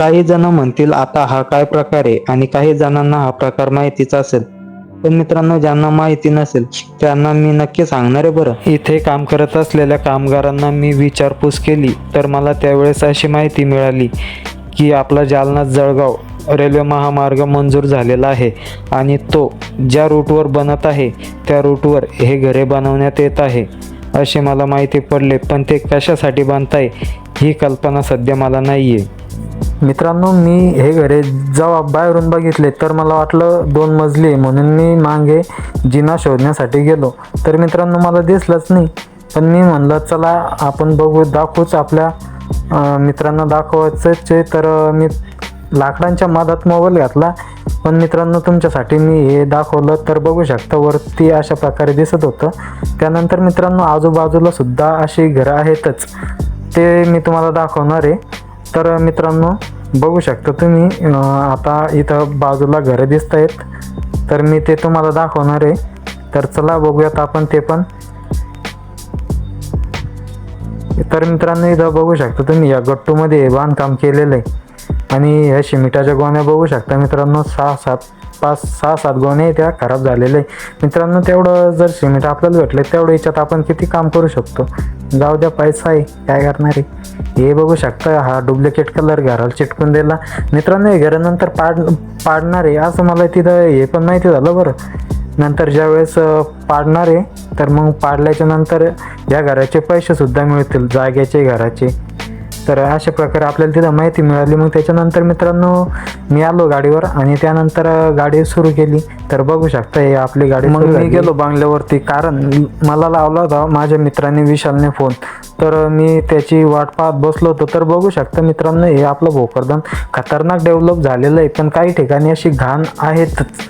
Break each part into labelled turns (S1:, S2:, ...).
S1: काही जण म्हणतील आता हा काय प्रकार आहे? आणि काही जणांना हा प्रकार माहितीच असेल. पण मित्रांनो ज्यांना माहिती नसेल त्यांना मी नक्की सांगणार आहे बरं. इथे काम करत असलेल्या कामगारांना मी विचारपूस केली तर मला त्यावेळेस अशी माहिती मिळाली की आपला जालना जळगाव रेल्वे महामार्ग मंजूर झालेला आहे आणि तो ज्या रूटवर बनत आहे त्या रूटवर हे घरे बनवण्यात येत आहे असे मला माहिती पडले. पण ते कशासाठी बांधताय ही कल्पना सध्या मला नाही आहे मित्रांनो मी हे घरे जेव्हा बाहेरून बघितले तर मला वाटलं दोन मजली आहे म्हणून मी मागे जिना शोधण्यासाठी गेलो. तर मित्रांनो मला दिसलंच नाही. पण मी म्हणलं चला आपण बघू दाखवूच आपल्या मित्रांना दाखवायचंच आहे. तर मी लाकडांच्या मधात मोबाईल घातला. पण मित्रांनो तुमच्यासाठी मी हे दाखवलं तर बघू शकता वरती अशा प्रकारे दिसत होतं. त्यानंतर मित्रांनो आजूबाजूला सुद्धा अशी घरं आहेतच. ते मी तुम्हाला दाखवणार आहे. तर मित्रांनो बघू शकता तुम्ही आता इथं बाजूला घरं दिसत आहेत तर मी ते तुम्हाला दाखवणार आहे. तर चला बघूयात आपण ते पण. तर मित्रांनो इथं बघू शकता तुम्ही या गट्टूमध्ये बांधकाम केलेलं आहे. आणि ह्या शिमिटाच्या गोण्या बघू शकता मित्रांनो सहा सात पाच सहा सात गोणे त्या खराब झालेले आहे. मित्रांनो तेवढं जर सिमेंट आपल्याला भेटले तेवढं याच्यात आपण किती काम करू शकतो? जाऊ द्या पैसा आहे काय करणार आहे? हे बघू शकता हा डुप्लिकेट कलर घराला चिटकून दिला. मित्रांनो हे घरानंतर पाड पाडणार आहे असं मला तिथं हे पण माहिती झालं बरं. नंतर ज्यावेळेस पाडणार आहे तर मग पाडल्याच्या नंतर या घराचे पैसेसुद्धा मिळतील जाग्याचे घराचे. तर अशा प्रकारे आपल्याला तिथं माहिती मिळाली. मग त्याच्यानंतर मित्रांनो मी आलो गाडीवर आणि त्यानंतर गाडी सुरू केली. तर बघू शकता हे आपली गाडी मग मी गेलो बांगल्यावरती. कारण मला लावला होता माझ्या मित्राने विशालने फोन. तर मी त्याची वाट पाहत बसलो होतो. तर बघू शकता मित्रांनो हे आपलं भोकरदन खतरनाक डेव्हलप झालेलं आहे. पण काही ठिकाणी अशी घाण आहेतच.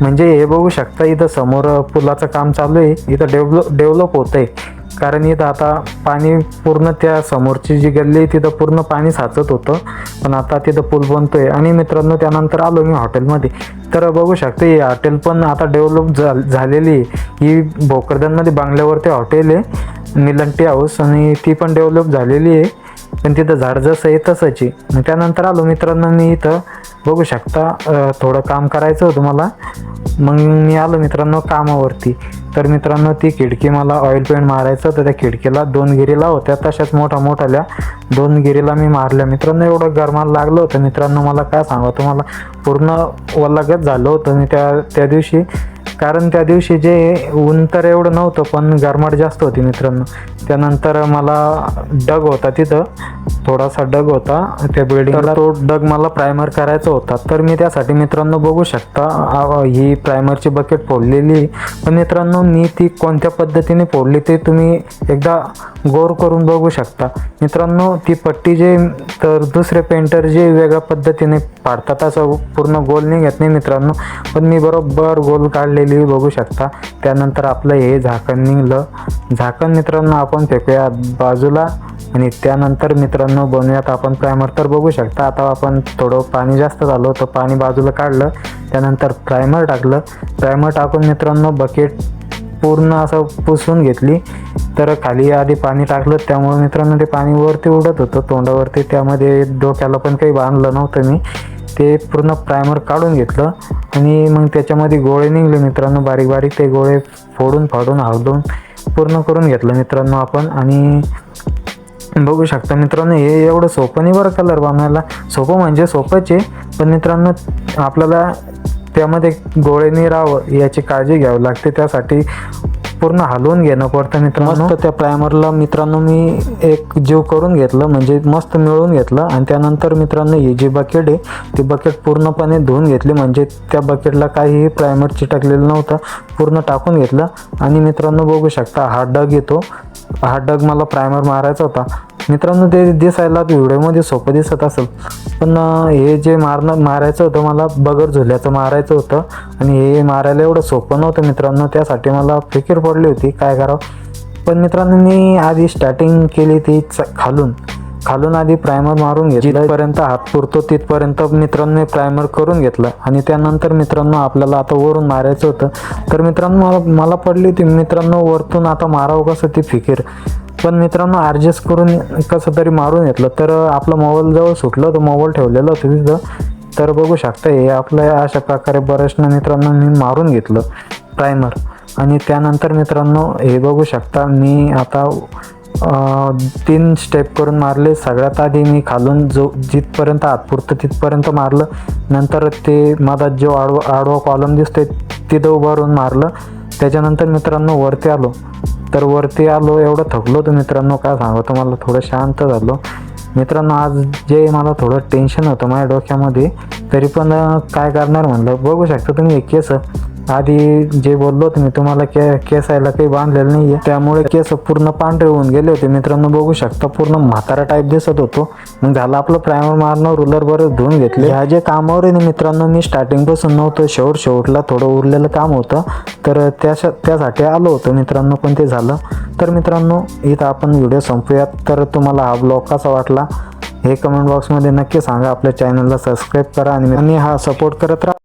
S1: म्हणजे हे बघू शकता इथं समोर पुलाचं काम चालू आहे. इथं डेव्हलप डेव्हलप होत आहे कारण इथं आता पाणी पूर्ण त्या समोरची जी गल्ली आहे तिथं पूर्ण पाणी साचत होतं. पण आता तिथं पूल बनतो आहे आणि मित्रांनो त्यानंतर आलो मी हॉटेलमध्ये. तर बघू शकते ही हॉटेल पण आता डेव्हलप झा झालेली आहे. ही भोकरदनमध्ये बांगल्यावरती हॉटेल आहे निलंटी हाऊस. आणि ती पण डेव्हलप झालेली आहे. पण तिथं झाड जसं आहे तसंच आहे. त्यानंतर आलो मित्रांनो मी इथं बघू शकता थोडं काम करायचं होतं मला. मग मी आलो मित्रांनो कामावरती. तर मित्रांनो ती खिडकी मला ऑइल पेंट मारायचं तर त्या खिडकीला दोन गिरीला होत्या तशाच मोठ्या मोठ्याल्या दोन गिरीला मी मारल्या. मित्रांनो एवढं गरमाला लागलं होतं. मित्रांनो मला काय सांगा? तुम्हाला पूर्ण वल्लागत झालं होतं. मी त्या त्या दिवशी कारण त्या दिवशी जे ऊन तर एवढं नव्हतं पण गरमाट जास्त होती मित्रांनो. त्यानंतर मला डग होता तिथं. थोडासा डग होता. त्या बिल्डिंगला तो डग मला प्रायमर करायचा होता. तर मी त्यासाठी मित्रांनो बघू शकता ही प्रायमरची बकेट फोडलेली. पण मित्रांनो मी ती कोणत्या पद्धतीने फोडली ते तुम्ही एकदा गौर करून बघू शकता. मित्रांनो ती पट्टी जे तर दुसरे पेंटर जे वेगळ्या पद्धतीने पाडतात असं पूर्ण गोल निघत नाही मित्रांनो. पण मी बरोबर गोल काढलेली बघू शकता. त्यानंतर आपलं हे झाकण निघलं. झाकण मित्रांनो आपण फेकूया बाजूला. आणि त्यानंतर मित्रांनो बनवूयात आपण प्रायमर तर बघू शकता आता आपण थोडं पाणी जास्त झालं होतं पाणी बाजूला काढलं. त्यानंतर प्रायमर टाकलं. प्रायमर टाकून मित्रांनो बकेट पूर्ण असं पुसून घेतली. तर खाली आधी पाणी टाकलं. त्यामुळे मित्रांनो ते पाणी वरती उडत होतं तोंडावरती. त्यामध्ये डोक्याला पण काही बांधलं नव्हतं मी. ते पूर्ण प्रायमर काढून घेतलं. आणि मग त्याच्यामध्ये गोळे निघले मित्रांनो बारीक बारीक ते गोळे फोडून फाडून हळदून पूर्ण करून घेतलं मित्रांनो आपण. आणि बघू शकता मित्रांनो हे एवढं सोपं नाही बरं कलर बनवायला सोपं म्हणजे सोपंच आहे पण मित्रांनो आपल्याला त्यामध्ये गोळे नाही राहावं याची काळजी घ्यावी लागते. त्यासाठी पूर्ण हलवून घेणं पडतं मित्रांनो. मस्त त्या प्रायमरला मित्रांनो मी एक जीव करून घेतलं म्हणजे मस्त मिळवून घेतलं. आणि त्यानंतर मित्रांनो ही जी बकेट आहे ती बकेट पूर्णपणे धुवून घेतली. म्हणजे त्या बकेटला काहीही प्रायमर चिटकलेलं नव्हतं. पूर्ण टाकून घेतलं. आणि मित्रांनो बघू शकता हा डग येतो. हा डग मला प्रायमर मारायचा होता. मित्रांनो ते दिसायला व्हिडिओमध्ये सोपं दिसत असेल. पण हे जे मारणं मारायचं होतं मला बगर झुल्याचं मारायचं होतं. आणि हे मारायला एवढं सोपं नव्हतं मित्रांनो त्यासाठी मला फिकीर पडली होती. काय करावं? पण मित्रांनो मी आधी स्टार्टिंग केली ती च खालून. खालून आधी प्रायमर मारून घेतलं. जिथपर्यंत हात पुरतो तिथपर्यंत मित्रांनो प्रायमर करून घेतलं. आणि त्यानंतर मित्रांनो आपल्याला आता वरून मारायचं होतं. तर मित्रांनो मला मला पडली होती. मित्रांनो वरतून आता मारावं कसं ती फिकीर? पण मित्रांनो ॲडजस्ट करून कसं तरी मारून घेतलं. तर आपलं मोबाईल जवळ सुटलं तर मोबाईल ठेवलेलं होतं तिथं तर बघू शकता हे आपलं अशा प्रकारे बऱ्याचशा मित्रांनो मी मारून घेतलं. प्रायमर आणि त्यानंतर मित्रांनो हे बघू शकता मी आता तीन स्टेप करून मारले. सगळ्यात आधी मी खालून जो जिथपर्यंत आतपुरतं तिथपर्यंत मारलं. नंतर ते माझा जो आडवा आडवा कॉलम दिसते तिथं उभं राहून मारलं. त्याच्यानंतर मित्रांनो वरती आलो. तर वरती आलो एवढं थकलो होतो मित्रांनो काय सांगू तुम्हाला? थोडं शांत झालो. मित्रांनो आज जे मला थोडं टेन्शन होतं माझ्या डोक्यामध्ये तरी पण काय करणार म्हणलं? बघू शकता तुम्ही एक केस. आधी जे बोललो होतो मी तुम्हाला के केसायला काही बांधलेलं नाही आहे त्यामुळे केस पूर्ण पांढरे होऊन गेले होते. मित्रांनो बघू शकता पूर्ण म्हातारा टाईप दिसत होतो. मग झालं आपलं प्रायमर मारणं रुलर बरं धुवून घेतले. ह्या जे कामावर आहे ना मित्रांनो मी स्टार्टिंगपासून नव्हतं शेवट शेवटला थोडं उरलेलं काम होतं. तर त्या त्यासाठी आलो होतो मित्रांनो पण ते झालं. तर मित्रांनो इथं आपण व्हिडिओ संपूयात. तर तुम्हाला हा ब्लॉग कसा वाटला हे कमेंट बॉक्समध्ये नक्की सांगा. आपल्या चॅनलला सबस्क्राईब करा आणि आणि हा सपोर्ट करत राहा.